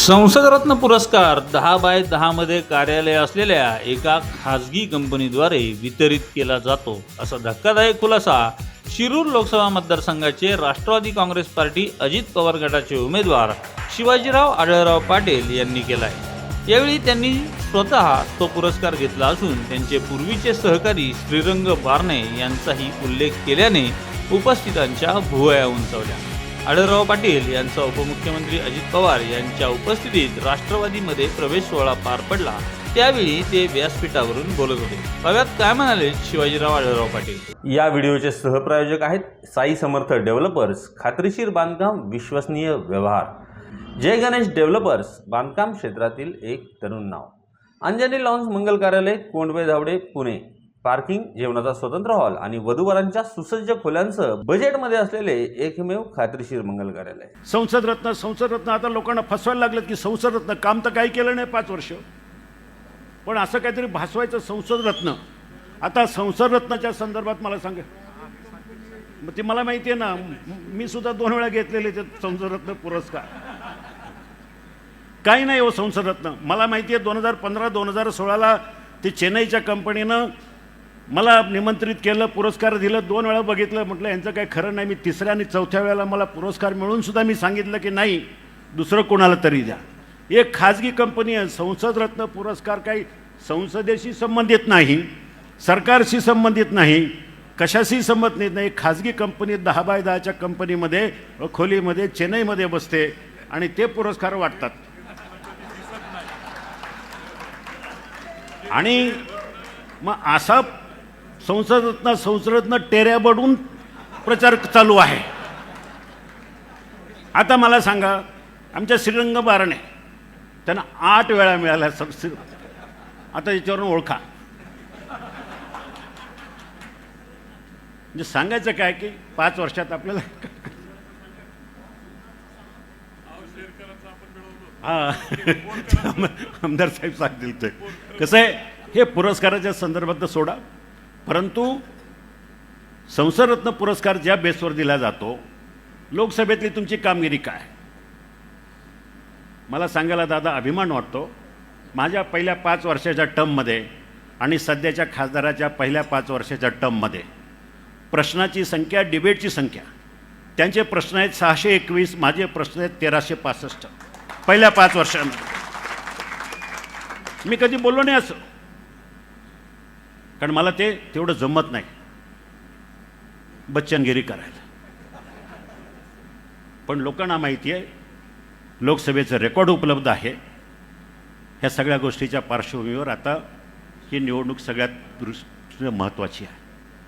संसदरत्न पुरस्कार दहा बाय दहामध्ये कार्यालय असलेल्या एका खाजगी कंपनीद्वारे वितरित केला जातो. असा धक्कादायक खुलासा शिरूर लोकसभा मतदारसंघाचे राष्ट्रवादी काँग्रेस पार्टी अजित पवार गटाचे उमेदवार शिवाजीराव आढळराव पाटील यांनी केला आहे यावेळी त्यांनी स्वतः तो पुरस्कार घेतला असून त्यांचे पूर्वीचे सहकारी श्रीरंग बारणे यांचाही उल्लेख केल्याने उपस्थितांच्या भुवया उंचावल्या. आढळराव पाटील यांचा उपमुख्यमंत्री अजित पवार यांच्या उपस्थितीत राष्ट्रवादीमध्ये प्रवेश सोहळा पार पडला. त्यावेळी ते व्यासपीठावरून बोलत होते. पाव्यात काय म्हणाले शिवाजीराव आढळराव पाटील? या व्हिडिओचे सहप्रायोजक आहेत साई समर्थ डेव्हलपर्स खात्रीशीर बांधकाम विश्वसनीय व्यवहार. जय गणेश डेव्हलपर्स बांधकाम क्षेत्रातील एक तरुण नाव. अंजनी लॉन्स मंगल कार्यालय कोंडवे धावडे पुणे. पार्किंग जेवणाचा स्वतंत्र हॉल आणि वधूवरांच्या सुसज्ज खोल्यांचं बजेटमध्ये असलेले एकमेव खात्रीशीर मंगल कार्यालय संसद रत्न संसद रत्न आता लोकांना फसवायला लागलं की संसद रत्न काम तर काही केलं नाही पाच वर्ष. पण असं काहीतरी भासवायचं संसद रत्न आता संसद रत्नाच्या संदर्भात मला सांगा. मग ते मला माहिती आहे ना मी सुद्धा दोन वेळा घेतलेले ते संसद रत्न पुरस्कार. काही नाही हो संसद रत्न मला माहिती आहे दोन हजार पंधरा दोन हजार सोळाला ते चेन्नईच्या कंपनीनं मला निमंत्रित केलं पुरस्कार दिलं दोन वेळा बघितलं म्हटलं यांचं काही खरं नाही मी तिसऱ्या आणि चौथ्या वेळेला मला पुरस्कार मिळूनसुद्धा मी सांगितलं की नाही दुसरं कोणाला तरी द्या. एक खाजगी कंपनी आहे संसदरत्न पुरस्कार काही संसदेशी संबंधित नाही सरकारशी संबंधित नाही कशाशी संबंधित नाही खाजगी कंपनी दहा बाय दहाच्या कंपनीमध्ये खोलीमध्ये चेन्नईमध्ये बसते आणि ते पुरस्कार वाटतात. आणि मग असा संसदरत्न संसदरत्न टेऱ्याबडून प्रचार चालू आहे. आता मला सांगा आमच्या श्रीरंग बारणे त्यांना आठ वेळा मिळाल्या सर श्री- आता याच्यावरून ओळखा. म्हणजे सांगायचं काय की पाच वर्षात आपल्याला हा. आमदार साहेब सांगतील ते. कसं आहे? हे पुरस्काराच्या संदर्भात सोडा. परंतु संसदरत्न पुरस्कार ज्या बेसवर दिला जातो लोकसभेतली तुमची कामगिरी काय? मला सांगायला दादा अभिमान वाटतो. माझ्या पहिल्या पाच वर्षाच्या टर्ममध्ये आणि सध्याच्या खासदाराच्या पहिल्या पाच वर्षाच्या टर्ममध्ये प्रश्नाची संख्या डिबेटची संख्या त्यांचे प्रश्न आहेत सहाशे एकवीस माझे प्रश्न आहेत तेराशे पासष्ट. पहिल्या पाच वर्षांमध्ये. मी कधी बोललो नाही असं. कारण मला ते तेवढं जमत नाही. बच्चनगिरी करायला. पण लोकांना माहिती आहे लोकसभेचं रेकॉर्ड उपलब्ध आहे. ह्या सगळ्या गोष्टीच्या पार्श्वभूमीवर आता ही निवडणूक सगळ्यात दृष्टीनं महत्त्वाची आहे.